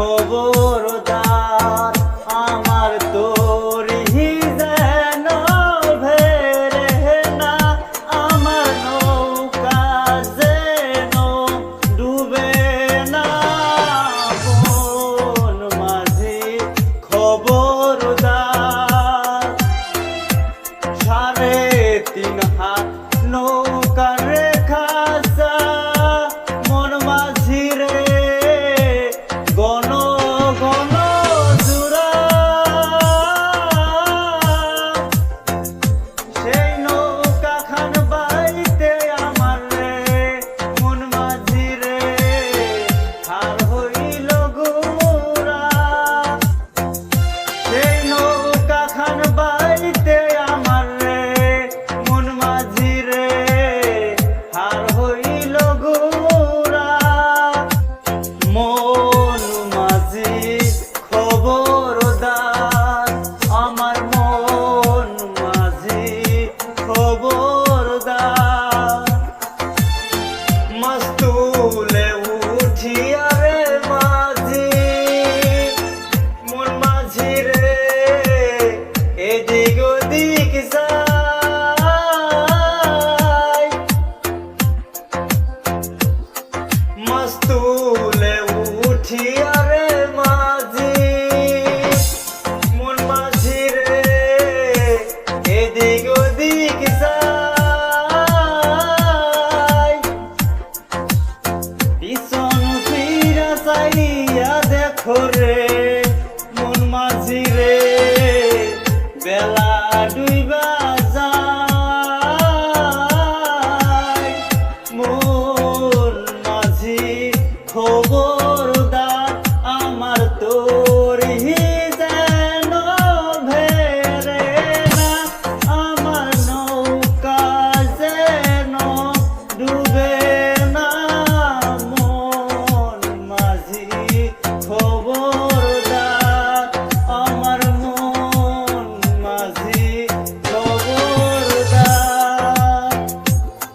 খবরদার আমার তোরি যেন ভেরে না, আমার নৌকা যেন ডুবে না। বন মাঝি খবরদার সাড়ে তিন হাত নৌকার রেখা উঠিয়া রে মাঝি মন মাঝি রে এদিক যাবি বেলা দুই যায় মোর মাঝি খবর দা আমার তোর হি